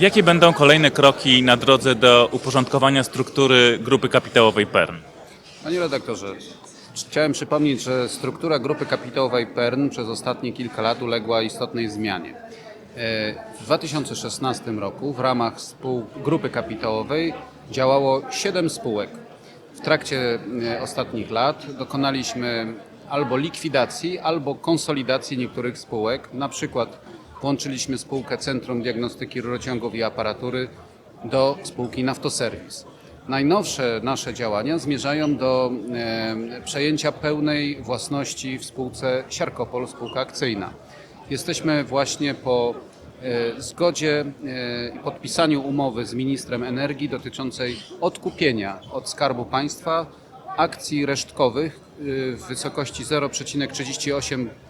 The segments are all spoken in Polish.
Jakie będą kolejne kroki na drodze do uporządkowania struktury grupy kapitałowej PERN? Panie redaktorze, chciałem przypomnieć, że struktura grupy kapitałowej PERN przez ostatnie kilka lat uległa istotnej zmianie. E, W 2016 roku w ramach grupy kapitałowej działało 7 spółek. W trakcie e, ostatnich lat dokonaliśmy albo likwidacji, albo konsolidacji niektórych spółek. Na przykład włączyliśmy spółkę Centrum Diagnostyki Rurociągów i Aparatury do spółki Naftoserwis. Najnowsze nasze działania zmierzają do przejęcia pełnej własności w spółce Siarkopol, spółka akcyjna. Jesteśmy właśnie po e, zgodzie e, i podpisaniu umowy z ministrem energii dotyczącej odkupienia od Skarbu Państwa akcji resztkowych e, w wysokości 0,38 setnych y,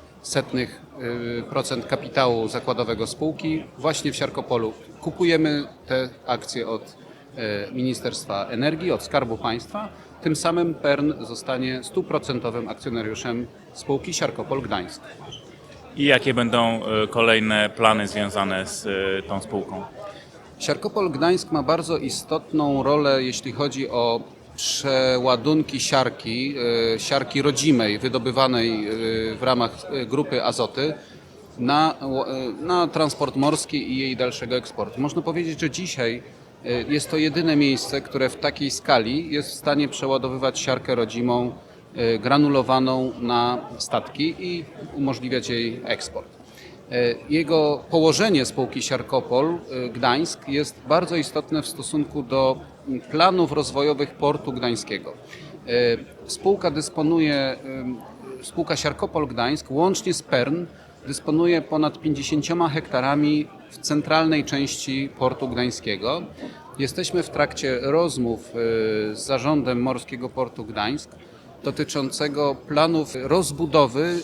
procent kapitału zakładowego spółki właśnie w Siarkopolu. Kupujemy te akcje od e, Ministerstwa Energii, od Skarbu Państwa. Tym samym PERN zostanie stuprocentowym akcjonariuszem spółki Siarkopol Gdańsk. I jakie będą e, kolejne plany związane z tą spółką? Siarkopol Gdańsk ma bardzo istotną rolę, jeśli chodzi o przeładunki siarki, e, siarki rodzimej, wydobywanej e, w ramach e, grupy Azoty na, na transport morski i jej dalszego eksportu. Można powiedzieć, że dzisiaj jest to jedyne miejsce, które w takiej skali jest w stanie przeładowywać siarkę rodzimą granulowaną na statki i umożliwiać jej eksport. Jego położenie spółki Siarkopol Gdańsk jest bardzo istotne w stosunku do planów rozwojowych portu gdańskiego. E, Spółka dysponuje, em, spółka Siarkopol Gdańsk łącznie z PERN dysponuje ponad 50 hektarami w centralnej części portu gdańskiego. Jesteśmy w trakcie rozmów e, z zarządem Morskiego Portu Gdańsk dotyczącego planów rozbudowy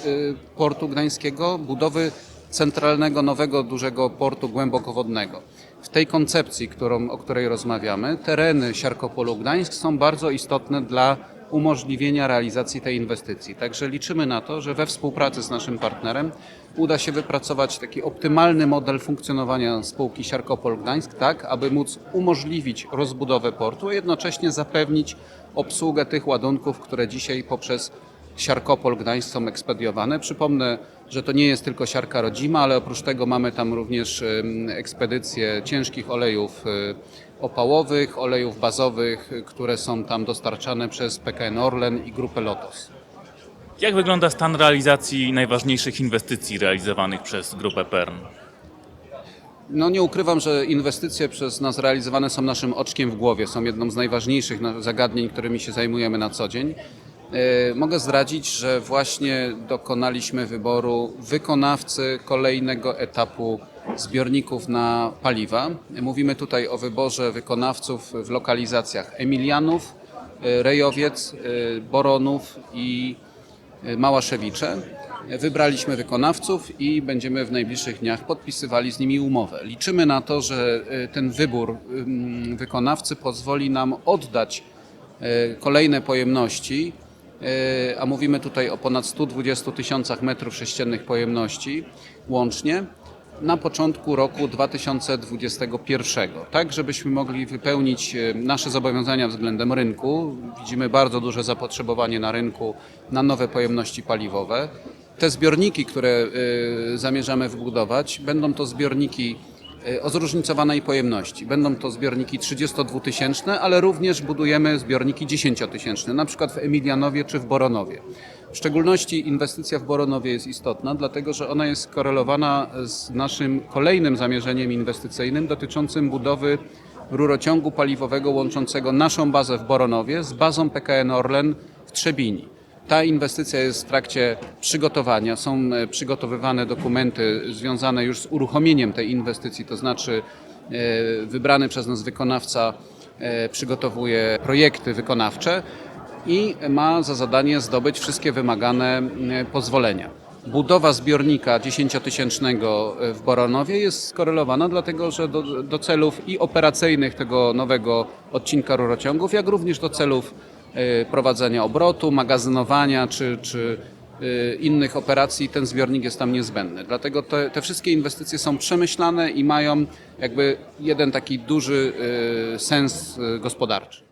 portu gdańskiego, budowy centralnego, nowego, dużego portu głębokowodnego. W tej koncepcji, którą, o której rozmawiamy, tereny Siarkopolu Gdańsk są bardzo istotne dla umożliwienia realizacji tej inwestycji. Także liczymy na to, że we współpracy z naszym partnerem uda się wypracować taki optymalny model funkcjonowania spółki Siarkopol Gdańsk, tak aby móc umożliwić rozbudowę portu, a jednocześnie zapewnić obsługę tych ładunków, które dzisiaj poprzez Siarkopol Gdańsk są ekspediowane. Przypomnę, że to nie jest tylko siarka rodzima, ale oprócz tego mamy tam również ekspedycje ciężkich olejów y, opałowych, olejów bazowych, y, które są tam dostarczane przez PKN Orlen i grupę Lotos. Jak wygląda stan realizacji najważniejszych inwestycji realizowanych przez grupę PERN? No nie ukrywam, że inwestycje przez nas realizowane są naszym oczkiem w głowie, są jedną z najważniejszych na- zagadnień, którymi się zajmujemy na co dzień. E, Mogę zdradzić, że właśnie dokonaliśmy wyboru wykonawcy kolejnego etapu zbiorników na paliwa. Mówimy tutaj o wyborze wykonawców w lokalizacjach Emilianów, e, Rejowiec, e, Boronów i Małaszewicze. Wybraliśmy wykonawców i będziemy w najbliższych dniach podpisywali z nimi umowę. Liczymy na to, że ten wybór wykonawcy pozwoli nam oddać kolejne pojemności, a mówimy tutaj o ponad 120 tysiącach metrów sześciennych pojemności łącznie, na początku roku 2021, tak żebyśmy mogli wypełnić e, nasze zobowiązania względem rynku. Widzimy bardzo duże zapotrzebowanie na rynku na nowe pojemności paliwowe. Te zbiorniki, które e, zamierzamy wybudować, będą to zbiorniki e, o zróżnicowanej pojemności. Będą to zbiorniki 32-tysięczne, ale również budujemy zbiorniki 10-tysięczne, na przykład w Emilianowie czy w Boronowie. W szczególności inwestycja w Boronowie jest istotna, dlatego że ona jest skorelowana z naszym kolejnym zamierzeniem inwestycyjnym dotyczącym budowy rurociągu paliwowego łączącego naszą bazę w Boronowie z bazą PKN Orlen w Trzebini. Ta inwestycja jest w trakcie przygotowania. Są e, przygotowywane dokumenty związane już z uruchomieniem tej inwestycji, to znaczy e, wybrany przez nas wykonawca e, przygotowuje projekty wykonawcze i ma za zadanie zdobyć wszystkie wymagane pozwolenia. Budowa zbiornika 10-tysięcznego w Boronowie jest skorelowana dlatego, że do, do celów i operacyjnych tego nowego odcinka rurociągów, jak również do celów prowadzenia obrotu, magazynowania czy, czy y, innych operacji, ten zbiornik jest tam niezbędny. Dlatego te, te wszystkie inwestycje są przemyślane i mają jakby jeden taki duży y, sens y, gospodarczy.